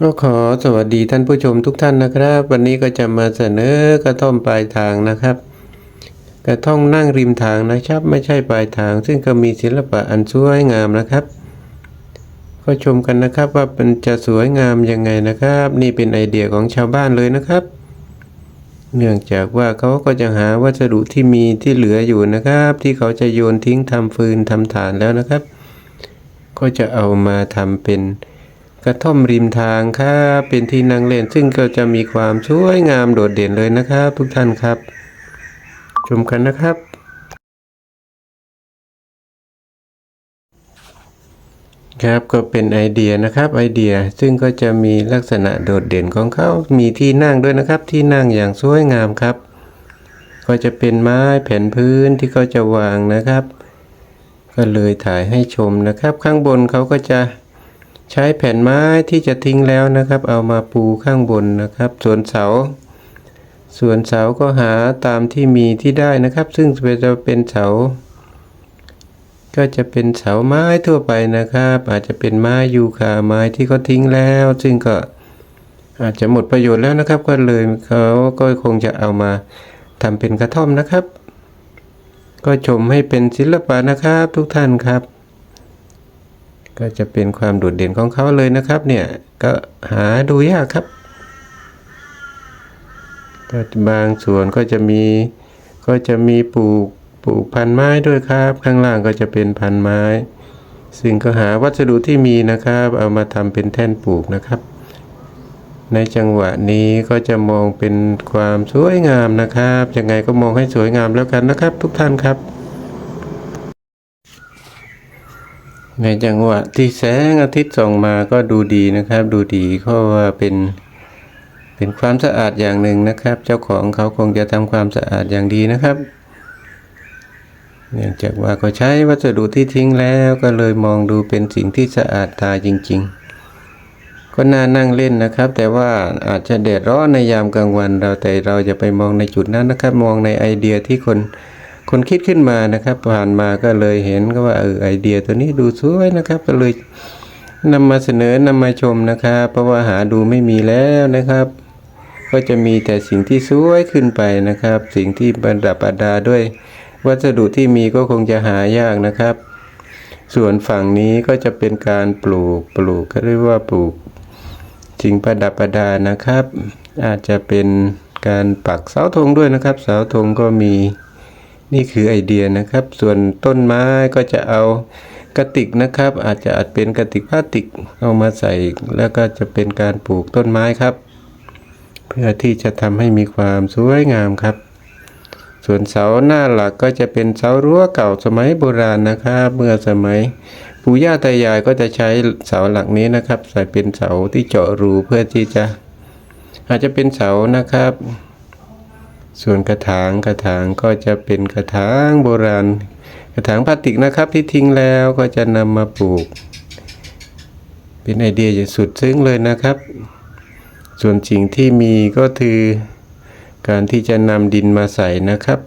ก็ขอสวัสดีท่านผู้ชมทุกท่านนะครับ วันนี้ก็จะมาเสนอกระท่อมปลายทางนะครับ กระท่อมนั่งริมทางนะครับ ไม่ใช่ปลายทาง ซึ่งก็มีศิลปะอันสวยงามนะครับก็ชมกันนะครับว่ามันจะสวยงามยังไงนะครับ นี่เป็นไอเดียของชาวบ้านเลยนะครับ เนื่องจากว่าเขาก็จะหาวัสดุที่มีที่เหลืออยู่นะครับ ที่เขาจะโยนทิ้งทำฟืนทำฐานแล้วนะครับ ก็จะเอามาทำเป็น กระท่อมริมทางครับเป็นที่นั่งเล่นซึ่งก็จะมีความสวยงามโดดเด่นเลยนะครับ ทุกท่านครับ ชมกันนะครับ ครับก็เป็นไอเดียนะครับไอเดียซึ่งก็จะมีลักษณะโดดเด่นของเขามีที่นั่งด้วยนะครับ ที่นั่งอย่างสวยงามครับ ก็จะเป็นไม้แผ่นพื้นที่เขาจะวางนะครับ ก็เลยถ่ายให้ชมนะครับ ข้างบนเขาก็จะ ใช้แผ่นไม้ที่จะทิ้งแล้วนะครับ เอามาปูข้างบนนะครับ ส่วนเสา ส่วนเสาก็หาตามที่มีที่ได้นะครับ ซึ่งจะเป็นเสา ก็จะเป็นเสาไม้ทั่วไปนะครับ อาจจะเป็นไม้ยูคาไม้ที่เขาทิ้งแล้ว ซึ่งก็อาจจะหมดประโยชน์แล้วนะครับ ก็เลยเขาก็คงจะเอามาทำเป็นกระท่อมนะครับ ก็ชมให้เป็นศิลปะนะครับทุกท่านครับ ก็จะเป็นความโดดเด่นของเขาเลยนะครับ เนี่ยก็หาดูยากครับก็บางส่วนก็จะมีก็จะมีปลูกปลูกพันไม้ด้วยครับ ข้างล่างก็จะเป็นพันไม้ ซึ่งก็หาวัสดุที่มีนะครับ เอามาทำเป็นแท่นปลูกนะครับ ในจังหวะนี้ก็จะมองเป็นความสวยงามนะครับยังไงก็มองให้สวยงามแล้วกันนะครับ ทุกท่านครับ ในจังหวะที่แสงอาทิตย์ส่องมาก็ดูดีนะครับ ดูดีเพราะว่าเป็นเป็นความสะอาดอย่างหนึ่งนะครับ เจ้าของเขาคงจะทำความสะอาดอย่างดีนะครับเนื่องจากว่าเขาใช้วัสดุที่ทิ้งแล้วก็เลยมองดูเป็นสิ่งที่สะอาดตาจริง ๆ ก็น่านั่งเล่นนะครับ แต่ว่าอาจจะแดดร้อนในยามกลางวันเราแต่เราจะไปมองในจุดนั้นนะครับ มองในไอเดียที่คน คนคิดขึ้นมานะครับ ผ่านมาก็เลยเห็นก็ว่าเออไอเดียตัวนี้ดูสวยนะครับ ก็เลยนำมาเสนอนำมาชมนะครับ เพราะว่าหาดูไม่มีแล้วนะครับ ก็จะมีแต่สิ่งที่สวยขึ้นไปนะครับ สิ่งที่ประดับประดาด้วย วัสดุที่มีก็คงจะหายากนะครับ ส่วนฝั่งนี้ก็จะเป็นการปลูกปลูกก็เรียกว่าปลูกสิ่งประดับประดานะครับ อาจจะเป็นการปักเสาธงด้วยนะครับ เสาธงก็มี นี่คือไอเดียนะครับ ส่วนต้นไม้ก็จะเอากระติกนะครับ อาจจะอาจเป็นกระติกพลาสติกเอามาใส่แล้วก็จะเป็นการปลูกต้นไม้ครับ เพื่อที่จะทำให้มีความสวยงามครับ ส่วนเสาหน้าหลักก็จะเป็นเสารั้วเก่าสมัยโบราณนะครับ เมื่อสมัยปู่ย่าตายายก็จะใช้เสาหลักนี้นะครับ ใส่เป็นเสาที่เจาะรูเพื่อที่จะ อาจจะเป็นเสานะครับ ส่วนกระถางกระถางก็จะเป็นกระถางโบราณ กระถางพลาสติกนะครับที่ทิ้งแล้วก็จะนำมาปลูก เป็นไอเดียอย่างสุดซึ้งเลยนะครับ ส่วนสิ่งที่มีก็คือการที่จะนำดินมาใส่นะครับ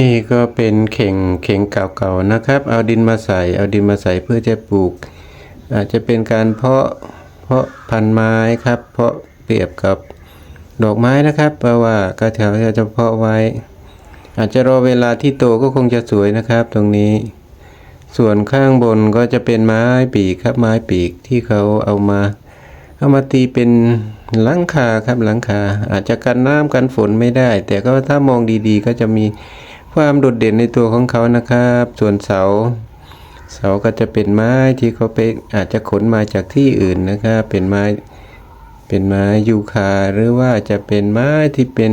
นี่ก็เป็นเข่งเข่งเก่าๆนะครับ เอาดินมาใส่ เอาดินมาใส่เพื่อจะปลูก อาจจะเป็นการเพาะเพาะพันไม้ครับ เพาะเปรียบกับ ดอกไม้นะครับเพราะว่าก็แถวจะเพาะไว้ อาจจะรอเวลาที่โตก็คงจะสวยนะครับ ตรงนี้ ส่วนข้างบนก็จะเป็นไม้ปีกครับไม้ปีกที่เขาเอามา เอามาตีเป็นหลังคาครับหลังคา อาจจะกันน้ำกันฝนไม่ได้ แต่ก็ถ้ามองดีๆ ก็จะมีความโดดเด่นในตัวของเขานะครับ ส่วนเสา เสาก็จะเป็นไม้ที่เขาไปอาจจะขนมาจากที่อื่นนะครับ เป็นไม้ เป็นไม้ยูคาหรือว่าจะเป็นไม้ที่เป็น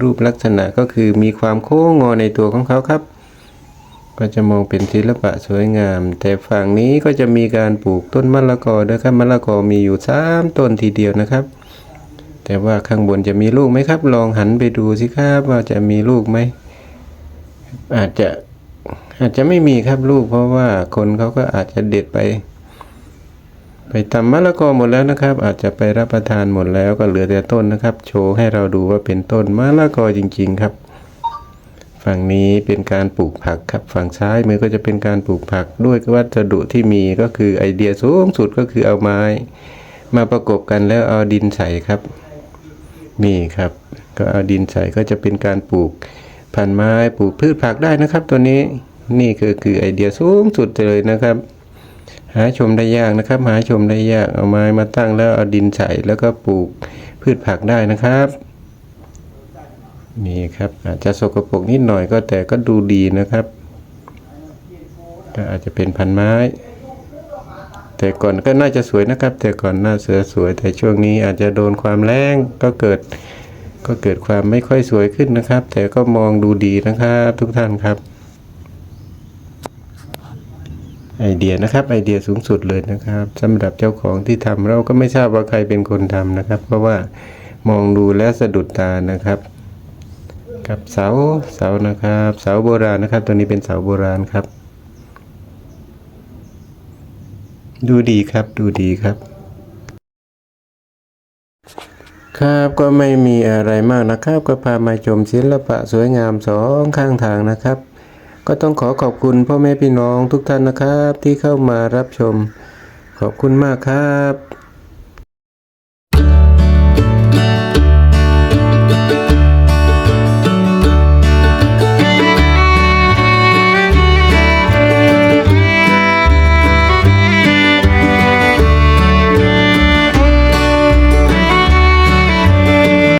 รูปลักษณะก็คือมีความโค้งงอในตัวของเขาครับ ก็จะมองเป็นศิลปะสวยงาม แต่ฝั่งนี้ก็จะมีการปลูกต้นมะละกอด้วยครับมะละกอมีอยู่สามต้นทีเดียวนะครับ แต่ว่าข้างบนจะมีลูกไหมครับ ลองหันไปดูสิครับว่าจะมีลูกไหมอาจจะอาจจะไม่มีครับลูกเพราะว่าคนเขาก็อาจจะเด็ดไป ไปทำมะละกอหมดแล้วนะครับ อาจจะไปรับประทานหมดแล้วก็เหลือแต่ต้นนะครับ โชว์ให้เราดูว่าเป็นต้นมะละกอจริง ๆครับ ฝั่งนี้เป็นการปลูกผักครับ ฝั่งซ้ายมือก็จะเป็นการปลูกผักด้วยวัสดุที่มีก็คือไอเดียสูงสุดก็คือเอาไม้ มาประกบกันแล้วเอาดินใส่ครับนี่ครับ ก็เอาดินใส่ก็จะเป็นการปลูกพันไม้ปลูกพืชผักได้นะครับ ตัวนี้นี่คือคือไอเดียสูงสุดเลยนะครับ หาชมได้ยากนะครับ หาชมได้ยากเอาไม้มาตั้งแล้วเอาดินใส่แล้วก็ปลูกพืชผักได้นะครับนี่ครับอาจจะสกปรกนิดหน่อยก็แต่ก็ดูดีนะครับก็อาจจะเป็นพันไม้ แต่ก่อนก็น่าจะสวยนะครับ แต่ก่อนหน้าเสือสวย แต่ช่วงนี้อาจจะโดนความแรงก็เกิดก็เกิดความไม่ค่อยสวยขึ้นนะครับ แต่ก็มองดูดีนะครับทุกท่านครับ ไอเดียนะครับ ไอเดียสูงสุดเลยนะครับสำหรับเจ้าของที่ทำเราก็ไม่ทราบว่าใครเป็นคนทำนะครับ เพราะว่ามองดูแล้วสะดุดตานะครับกับเสาเสานะครับ เสาโบราณนะครับ ตัวนี้เป็นเสาโบราณครับ ดูดีครับดูดีครับ ครับก็ไม่มีอะไรมากนะครับ ก็พามาชมศิลปะสวยงามสองข้างทางนะครับ ก็ต้องขอขอบคุณพ่อแม่พี่น้องทุกท่านนะครับที่เข้ามารับชม ขอบคุณมากครับ